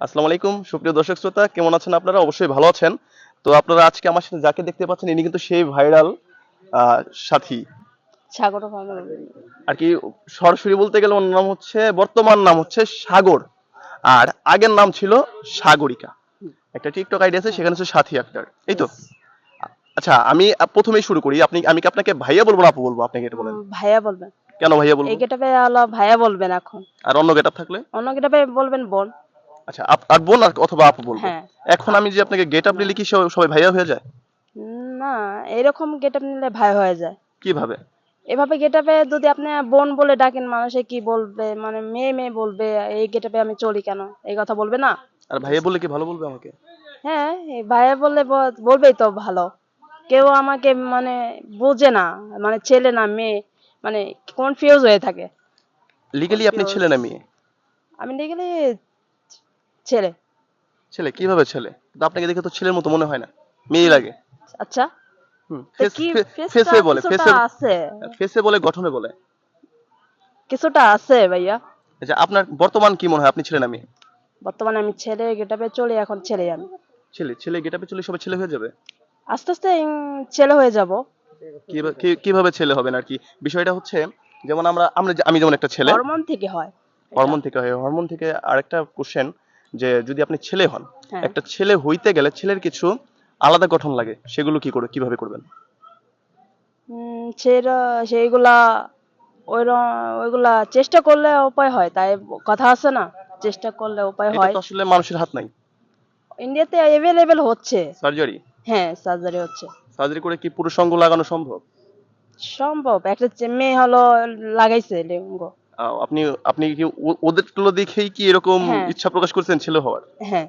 আসসালামু আলাইকুম সুপ্রিয় দর্শক শ্রোতা কেমন আছেন আপনারা? অবশ্যই ভালো আছেন। তো আপনারা আজকে আমার সাথে যাকে দেখতে পাচ্ছেন ইনি কিন্তু সেই ভাইরাল সাথী। সাগর আর কি সরাসরি বলতে গেলে ওর নাম হচ্ছে বর্তমান নাম হচ্ছে সাগর। আর আগের নাম ছিল সাগরিকা। একটা টিকটক আইডি আছে সেখানে হচ্ছে সাথী আক্তার এই তো? আচ্ছা আমি প্রথমেই শুরু করি। আপনি আমি কি আপনাকে ভাইয়া বলব না আপু বলব? আপনাকে এটা বলেন। ভাইয়া বলবেন। কেন ভাইয়া বলব? এই গেটাপে ভাইয়া বলবেন এখন। আর অন্য গেটআপ থাকলে? অন্য গেটাপে বলবেন বোন। আচ্ছা আপ- আর বোন আর অথবা আপু বলব। হ্যাঁ। এখন আমি যে আপনাকে গেট আপ সব- সবাই ভাইয়া হয়ে যায়? না এরকম গেটাপ নিলে ভাই হয়ে যায়। কীভাবে? এভাবে গেটাপে যদি আপনি বোন বলে ডাকেন মানুষে কি বলবে? মানে মেয়ে মেয়ে বলবে এই গেটাপে আমি চলি কেন? এই কথা বলবে না? আর ভাইয়া বললে কি ভালো বলবে আমাকে? হ্যাঁ এই ভাইয়া বললে ব- বলবেই তো ভালো। কেউ আমাকে মানে বোঝে না মানে ছেলে না মেয়ে মানে কনফিউজ হয়ে থাকে। লিগালি আপনি ছেলে না মেয়ে? আমি দেখলে ছেলে। ছেলে? কীভাবে ছেলে? কিন্তু আপনাকে দেখে তো ছেলের মতো মনে হয় না। মেয়ে লাগে। আচ্ছা। হুম ফেস ফেসে বলে ফেসে আছে? ফেসে বলে গঠনে বলে। কিছুটা আছে ভাইয়া। আচ্ছা আপনার বর্তমান কি মনে হয়? আপনি ছেলে না মেয়ে? বর্তমানে আমি ছেলে গেটাপে চলি এখন ছেলে আমি। ছেলে ছেলে গেটাপে চলে সবাই ছেলে হয়ে যাবে? আস্তে আস্তে ছেলে হয়ে যাব। কিভাবে- ছেলে হবেন আর কি? বিষয়টা হচ্ছে যেমন আমরা আমরা আমি যেমন একটা ছেলে। হরমোন থেকে হয়। হরমোন থেকে হয়। হরমোন থেকে আরেকটা কোশ্চেন যে যদি আপনি ছেলে হন হ্যাঁ। একটা ছেলে হইতে গেলে ছেলের কিছু আলাদা গঠন লাগে সেগুলো কি করে কীভাবে করবেন? সেটা সেইগুলা ওইগুলা চেষ্টা করলে উপায় হয় তাই কথা আছে না? চেষ্টা করলে উপায় হয়। আসলে মানুষের হাত নাই। ইন্ডিয়াতে অ্যাভেলেবেল হচ্ছে। সার্জারি? হ্যাঁ সার্জারি হচ্ছে। সার্জারি করে কি পুরুষ অঙ্গ লাগানো সম্ভব? সম্ভব। একটা মেয়ে হলো লাগাইছে লিঙ্গ আপনি আপনি কি ওদের তুলো দেখেই কি এরকম হ্যাঁ। ইচ্ছা প্রকাশ করছেন ছেলে হওয়ার? হ্যাঁ।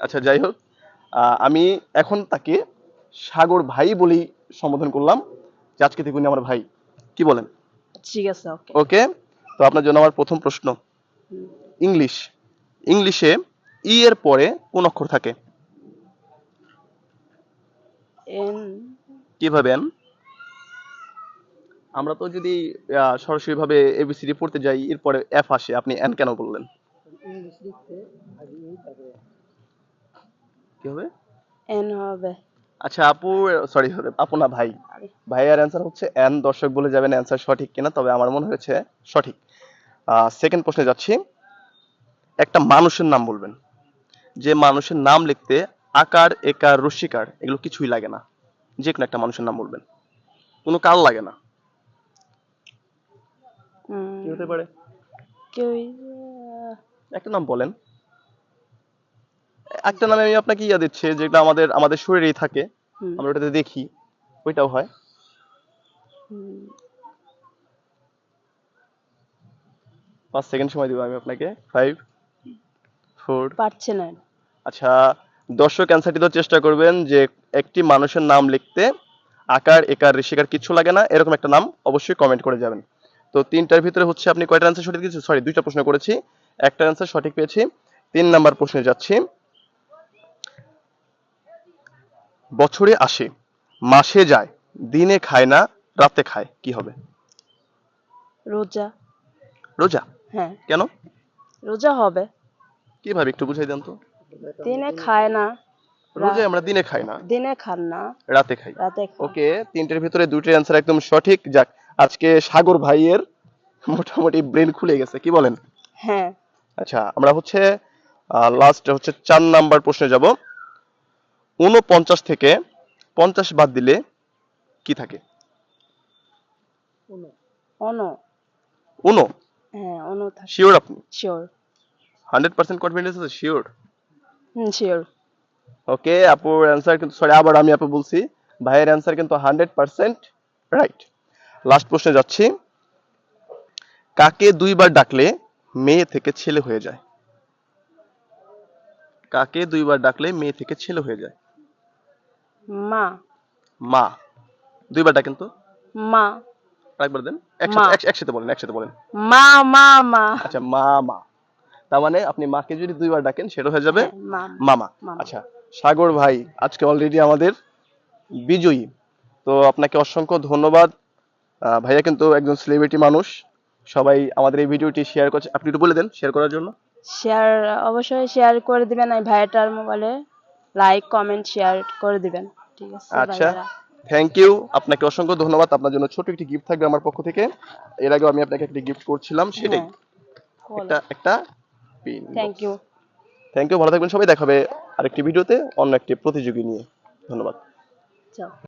আচ্ছা যাই হোক। আমি এখন তাকে সাগর ভাই বলেই সম্বোধন করলাম যে আজকে থেকে উনি আমার ভাই। কি বলেন? ঠিক আছে ওকে। ওকে তো আপনার জন্য আমার প্রথম প্রশ্ন। ইংলিশ। ইংলিশে ই এর পরে কোন অক্ষর থাকে? এন। কীভাবে এন আমরা তো যদি সরাসরি ভাবে এবিসিডি পড়তে যাই এরপরে এফ আসে আপনি এন কেন বললেন? কি হবে? এন হবে। আচ্ছা আপু সরি আপু না ভাই। ভাইয়ার অ্যান্সার হচ্ছে এন দর্শক বলে যাবেন অ্যান্সার সঠিক কিনা তবে আমার মনে হয়েছে সঠিক। সেকেন্ড প্রশ্নে যাচ্ছি। একটা মানুষের নাম বলবেন। যে মানুষের নাম লিখতে আকার একার রস্যিকার এগুলো কিছুই লাগে না। যে কোনো একটা মানুষের নাম বলবেন। কোনো কাল লাগে না। কি হতে পারে? কেউ একটা নাম বলেন। একটা নামে আমি আপনাকে ইয়া দিচ্ছি যেটা আমাদের আমাদের শরীরেই থাকে। আমরা ওটাতে দেখি ওইটাও হয়। পাঁচ সেকেন্ড সময় দিব আমি আপনাকে। ফাইভ ফোর পারছে না। আচ্ছা দর্শক অ্যান্সারটি তো চেষ্টা করবেন যে একটি মানুষের নাম লিখতে আকার একার ঋষিকার কিছু লাগে না। এরকম একটা নাম অবশ্যই কমেন্ট করে যাবেন। তো তিনটার ভিতরে হচ্ছে আপনি কয়টা অ্যান্সার সঠিক দিয়েছেন? সরি দুইটা প্রশ্ন করেছি। একটা অ্যান্সার সঠিক পেয়েছি। তিন নাম্বার প্রশ্নে যাচ্ছি। বছরে আসে মাসে যায় দিনে খায় না রাতে খায় কি হবে? রোজা। রোজা? হ্যাঁ। কেন? রোজা হবে। কীভাবে একটু বুঝাই দেন তো। দিনে খায় না রোজা আমরা দিনে খাই না। দিনে খান না রাতে খাই। রাতে ওকে তিনটের ভিতরে দুইটার অ্যান্সার একদম সঠিক। যাক আজকে সাগর ভাইয়ের মোটামুটি ব্রেন খুলে গেছে কি বলেন? হ্যাঁ। আচ্ছা আমরা হচ্ছে লাস্ট হচ্ছে চার নাম্বার প্রশ্নে যাব। উনপঞ্চাশ থেকে পঞ্চাশ বাদ দিলে কি থাকে? অনু হ্যাঁ অনু থাকে। শিওর আপনি? শিওর হান্ড্রেড পার্সেন্ট কনফিডেন্স আছে? শিওর হুম শিওর ওকে আপুর অ্যান্সার কিন্তু সরি আবার আমি আপু বলছি ভাইয়ের অ্যান্সার কিন্তু হান্ড্রেড পার্সেন্ট রাইট লাস্ট প্রশ্নে যাচ্ছি। কাকে দুইবার ডাকলে মেয়ে থেকে ছেলে হয়ে যায়? কাকে দুইবার ডাকলে মেয়ে থেকে ছেলে হয়ে যায়? মা। মা। দুইবার ডাকেন তো। মা। আরেকবার দেন। একসাথে একসাথে বলেন একসাথে বলেন। মা মা মা। আচ্ছা মা মা। তার মানে আপনি মাকে যদি দুইবার ডাকেন সেটা হয়ে যাবে হ্যাঁ, মা মামা। আচ্ছা সাগর ভাই আজকে অলরেডি আমাদের বিজয়ী। তো আপনাকে অসংখ্য ধন্যবাদ। ভাইয়া কিন্তু একজন সেলিব্রিটি মানুষ। সবাই আমাদের এই ভিডিওটি শেয়ার করছে। আপনি একটু বলে দেন শেয়ার করার জন্য। শেয়ার অবশ্যই শেয়ার করে দিবেন এই ভাইয়াটার মোবাইলে লাইক কমেন্ট শেয়ার করে দিবেন। ঠিক আছে আচ্ছা থ্যাংক ইউ আপনাকে অসংখ্য ধন্যবাদ। আপনার জন্য ছোট একটি গিফট থাকবে আমার পক্ষ থেকে। এর আগে আমি আপনাকে একটি গিফট করছিলাম সেটাই। হ্যাঁ একটা একটা pin thank you thank you ভালো থাকবেন সবাই। দেখাবে আরেকটি ভিডিওতে অন্য একটি প্রতিযোগী নিয়ে। ধন্যবাদ। চাও